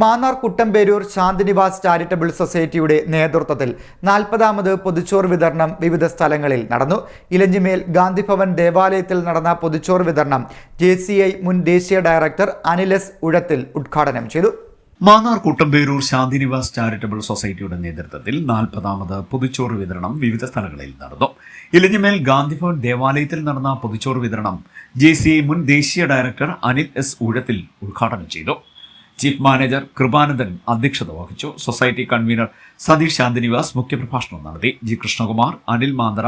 Mannar Kuttamperoor Shanthinivas charitable സൊസൈറ്റിയുടെ നേതൃത്വത്തിൽ നാൽപ്പതാമത് പൊതിച്ചോറ് വിതരണം വിവിധ സ്ഥലങ്ങളിൽ നടന്നു. ഇലഞ്ഞിമേൽ ഗാന്ധിഭവൻ ദേവാലയത്തിൽ നടന്ന പൊതിച്ചോറ് വിതരണം ജെ മുൻ ദേശീയ ഡയറക്ടർ അനിലസ് ഉഴത്തിൽ ഉദ്ഘാടനം ചെയ്തു. മാന്നാർ കുട്ടമ്പേരൂർ ശാന്തിനിവാസ് ചാരിറ്റബിൾ സൊസൈറ്റിയുടെ നേതൃത്വത്തിൽ നാൽപ്പതാമത് പൊതിച്ചോറ് വിതരണം വിവിധ സ്ഥലങ്ങളിൽ നടന്നു. ഇലഞ്ഞിമേൽ ഗാന്ധിഭവൻ ദേവാലയത്തിൽ നടന്ന പൊതിച്ചോറ് വിതരണം ജെ മുൻ ദേശീയ ഡയറക്ടർ അനിൽ എസ് ഉഴത്തിൽ ഉദ്ഘാടനം ചെയ്തു. ചീഫ് മാനേജർ കൃപാനന്ദൻ അധ്യക്ഷത വഹിച്ചു. സൊസൈറ്റി കൺവീനർ സതീഷ് ശാന്തിനിവാസ് മുഖ്യപ്രഭാഷണം നടത്തി. ജി കൃഷ്ണകുമാർ അനിൽ മാന്ദ്ര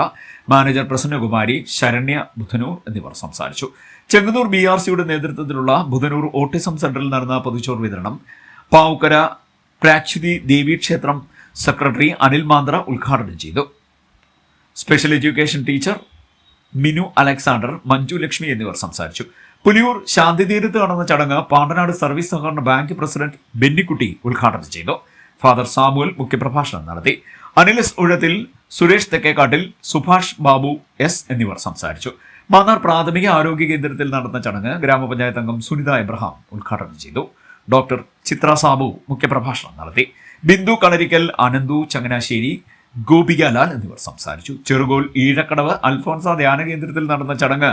മാനേജർ പ്രസന്നകുമാരി ശരണ്യ ബുധനൂർ എന്നിവർ സംസാരിച്ചു. ചെങ്ങന്നൂർ ബി ആർ സിയുടെ നേതൃത്വത്തിലുള്ള ബുധനൂർ ഓട്ടിസം സെന്ററിൽ നടന്ന പൊതുച്ചോർ വിതരണം. പാവുക്കര പ്രാച്യുതി ദേവീക്ഷേത്രം സെക്രട്ടറി അനിൽ മാന്ദ്ര ഉദ്ഘാടനം ചെയ്തു. Special education teacher Minu Alexander Manju Lakshmi എന്നിവർ സംസാരിച്ചു. പുലിയൂർ ശാന്തിതീരത്ത് നടന്ന ചടങ്ങ് പാണ്ടനാട് സർവീസ് സഹകരണ ബാങ്ക് പ്രസിഡന്റ് ബെന്നിക്കുട്ടി ഉദ്ഘാടനം ചെയ്തു. ഫാദർ സാമുവൽ മുഖ്യപ്രഭാഷണം നടത്തി. അനിലസ് ഉഴത്തിൽ സുരേഷ് തെക്കേക്കാട്ടിൽ സുഭാഷ് ബാബു എസ് എന്നിവർ സംസാരിച്ചു. മാന്നാർ പ്രാഥമിക ആരോഗ്യ കേന്ദ്രത്തിൽ നടന്ന ചടങ്ങ് ഗ്രാമപഞ്ചായത്ത് അംഗം സുനിത എബ്രഹാം ഉദ്ഘാടനം ചെയ്തു. ഡോക്ടർ ചിത്ര സാബു മുഖ്യപ്രഭാഷണം നടത്തി. ബിന്ദു കളരിക്കൽ അനന്തു ചങ്ങനാശ്ശേരി ഗോപികാലാൽ എന്നിവർ സംസാരിച്ചു. ചെറുകോൽ ഈഴക്കടവ് അൽഫോൻസ ധ്യാന കേന്ദ്രത്തിൽ നടന്ന ചടങ്ങ്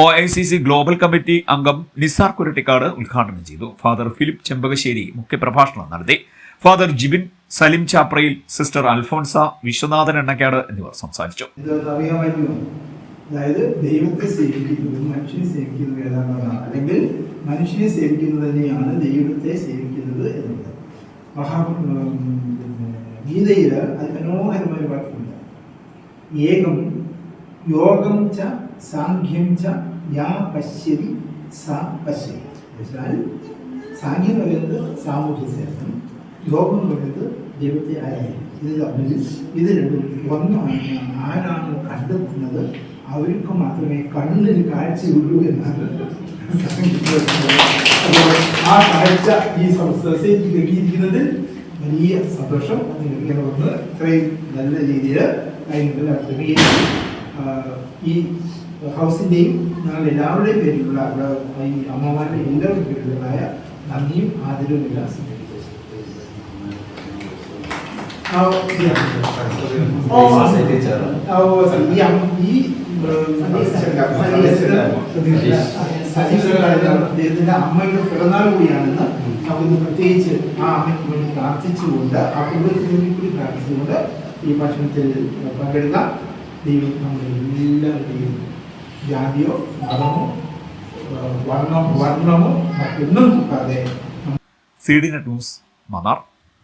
O I C C global committee അംഗം നിസാർ കുരട്ടിക്കാട് ഉദ്ഘാടനം ചെയ്തു. ഫാദർ ഫിലിപ്പ് ചെമ്പകശ്ശേരി മുഖ്യപ്രഭാഷണം നടത്തി. ഫാദർ ജിബിൻ സലിം ചാപ്രയിൽ സിസ്റ്റർ അൽഫോൺസ വിശ്വനാഥൻ എണ്ണക്കാട് എന്നിവർ സംസാരിച്ചു. അതായത് ദൈവത്തെ സേവിക്കുന്നത് മനുഷ്യനെ സേവിക്കുന്നത് ഏതാണെന്നാണ് അല്ലെങ്കിൽ മനുഷ്യനെ സേവിക്കുന്നത് തന്നെയാണ് ദൈവത്തെ സേവിക്കുന്നത് എന്നുള്ളത്. മഹാ ഗീതയിൽ അത് മനോഹരമായ വാക്കുണ്ട് ഏകം യോഗം ച സാഖ്യം ച യാ പശ്യതി സാ പശ്യതി. സാഖ്യം പറയുന്നത് സാമൂഹ്യ സേവനം യോഗം പറയുന്നത് ദൈവത്തെ ആരാധിക്കും. ഇത് തമ്മിൽ ഇത് രണ്ടും ഒന്നാണ്. ആരാണ് കണ്ടെത്തുന്നത് അവർക്ക് മാത്രമേ കണ്ണിന് കാഴ്ചയുള്ളൂ എന്നാണ് ആ കാഴ്ച ഈ സൊസൈറ്റി നൽകിയിരിക്കുന്നത് വലിയ സന്തോഷം. അത് വന്ന് ഇത്രയും നല്ല രീതിയിൽ നടത്തുകയും ആ, ഈ ഹൗസിന്റെയും ഞങ്ങൾ എല്ലാവരുടെയും പേരിലുള്ള അവിടെ ഈ അമ്മമാരുടെ എല്ലാവരുടെയും പേരിലുള്ളതായ നന്ദിയും ആദരവും എല്ലാം ഈ അദ്ദേഹത്തിന്റെ അമ്മയുടെ പിറന്നാൾ കൂടിയാണെന്ന് നമുക്ക് പ്രത്യേകിച്ച് ആ അമ്മയ്ക്ക് വേണ്ടി പ്രാർത്ഥിച്ചുകൊണ്ട് ആ കുടുംബത്തിന് വേണ്ടി കൂടി പ്രാർത്ഥിച്ചുകൊണ്ട് ഈ ഭക്ഷണത്തിൽ പങ്കെടുക്കാം ദൈവം നമ്മുടെ ജാതിയോ മതമോ വർണമോ വർണമോ മറ്റൊന്നും നോക്കാതെ C D net news Mannar.